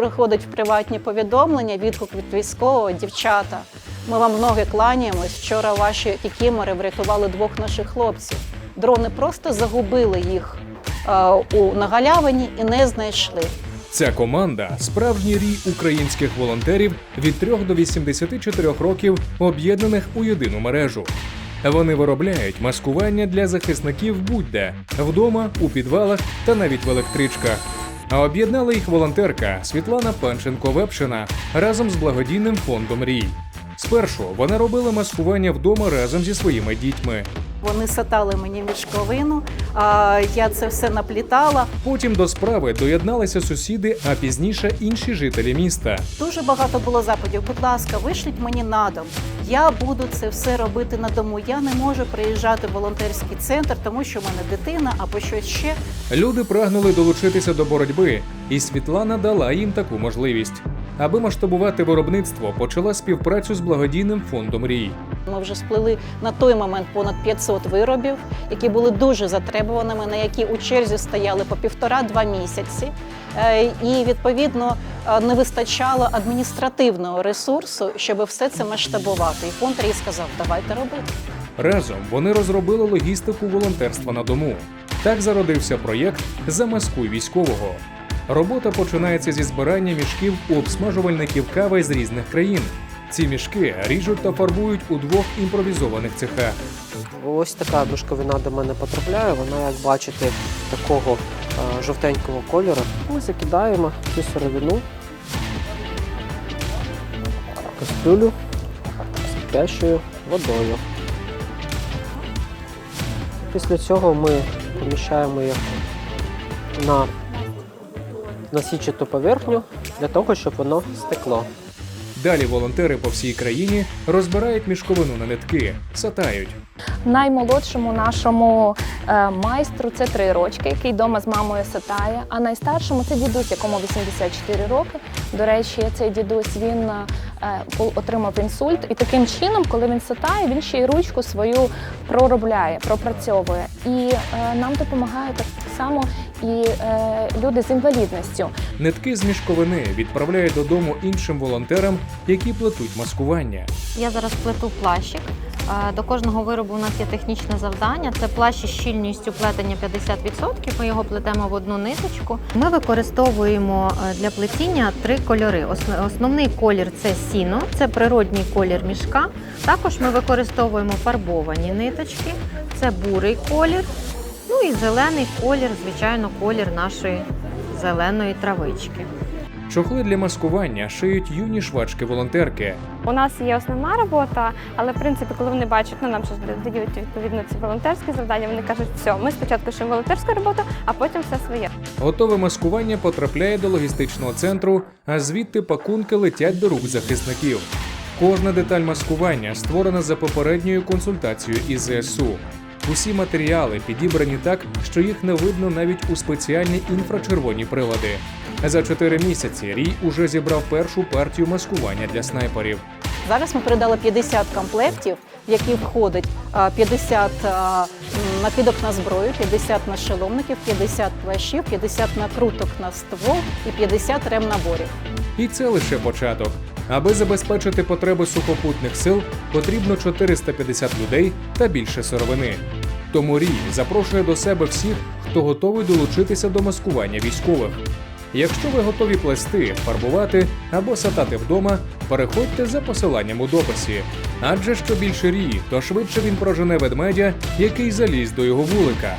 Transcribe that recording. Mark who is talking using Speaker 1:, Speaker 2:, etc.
Speaker 1: приходить в приватні повідомлення, відгук від військового, дівчата. Ми вам ноги кланяємось. Вчора ваші кікімори врятували двох наших хлопців. Дрони просто загубили їх е, у на галявині і не знайшли.
Speaker 2: Ця команда справжній рій українських волонтерів від 3 до 84 років, об'єднаних у єдину мережу. Вони виробляють маскування для захисників будь-де вдома, у підвалах та навіть в електричках. А об'єднала їх волонтерка Світлана Панченко-Вепшина разом з благодійним фондом Рій. Спершу вона робила маскування вдома разом зі своїми дітьми.
Speaker 1: Вони сатали мені мішковину, а я це все наплітала.
Speaker 2: Потім до справи доєдналися сусіди, а пізніше інші жителі міста.
Speaker 1: Дуже багато було запитів. Будь ласка, вишліть мені на дом. Я буду це все робити на дому. Я не можу приїжджати в волонтерський центр, тому що в мене дитина або щось ще.
Speaker 2: Люди прагнули долучитися до боротьби, і Світлана дала їм таку можливість. Аби масштабувати виробництво, почала співпрацю з благодійним фондом Рій.
Speaker 1: Ми вже сплели на той момент понад 500 виробів, які були дуже затребуваними, на які у черзі стояли по півтора-два місяці. Е, І відповідно е, не вистачало адміністративного ресурсу, щоб все це масштабувати. І фонд Рій сказав, давайте робити.
Speaker 2: Разом вони розробили логістику волонтерства на дому. Так зародився проєкт Замаскуй військового. Робота починається зі збирання мішків у обсмажувальників кави з різних країн. Ці мішки ріжуть та фарбують у двох імпровізованих цехах.
Speaker 3: Ось така мішковина до мене потрапляє. Вона, як бачите, такого е, жовтенького кольору. Ми закидаємо цю сировину кастрюлю з кипящою водою. Після цього ми поміщаємо їх на, на січату поверхню для того, щоб воно стекло.
Speaker 2: Далі волонтери по всій країні розбирають мішковину на нитки, сатають.
Speaker 4: Наймолодшому нашому е, майстру це три рочки, який вдома з мамою сатає. А найстаршому це дідусь, якому 84 роки. До речі, цей дідусь він е, отримав інсульт, і таким чином, коли він сатає, він ще й ручку свою проробляє, пропрацьовує. І е, нам допомагають так само і е, люди з інвалідністю.
Speaker 2: Нитки з мішковини відправляють додому іншим волонтерам, які плетуть маскування.
Speaker 5: Я зараз плету плащик. Е, До кожного виробу у нас є технічне завдання. Це плащ із щільністю плетення 50%. Ми його плетемо в одну ниточку. Ми використовуємо е, для плетіння три кольори. Основний колір це сіно, це природній колір мішка. Також ми використовуємо фарбовані ниточки, це бурий колір. Ну і зелений колір, звичайно, колір нашої зеленої травички.
Speaker 2: Чохли для маскування шиють юні швачки-волонтерки.
Speaker 6: У нас є основна робота, але в принципі, коли вони бачать, ну нам ж дають відповідно ці волонтерські завдання, вони кажуть, все, ми спочатку шиємо волонтерську роботу, а потім все своє.
Speaker 2: Готове маскування потрапляє до логістичного центру, а звідти пакунки летять до рук захисників. Кожна деталь маскування створена за попередньою консультацією із ЗСУ. Усі матеріали підібрані так, що їх не видно навіть у спеціальні інфрачервоні прилади. За чотири місяці Рій уже зібрав першу партію маскування для снайперів.
Speaker 1: Зараз ми передали 50 комплектів, в які входить 50 накидок на зброю, 50 нашоломників, 50 плащів, 50 накруток на ствол і 50 ремнаборів.
Speaker 2: І це лише початок. Аби забезпечити потреби сухопутних сил, потрібно 450 людей та більше сировини. Тому Рій запрошує до себе всіх, хто готовий долучитися до маскування військових. Якщо ви готові плести, фарбувати або сатати вдома, переходьте за посиланням у дописі. Адже що більше рій, то швидше він прожене ведмедя, який заліз до його вулика.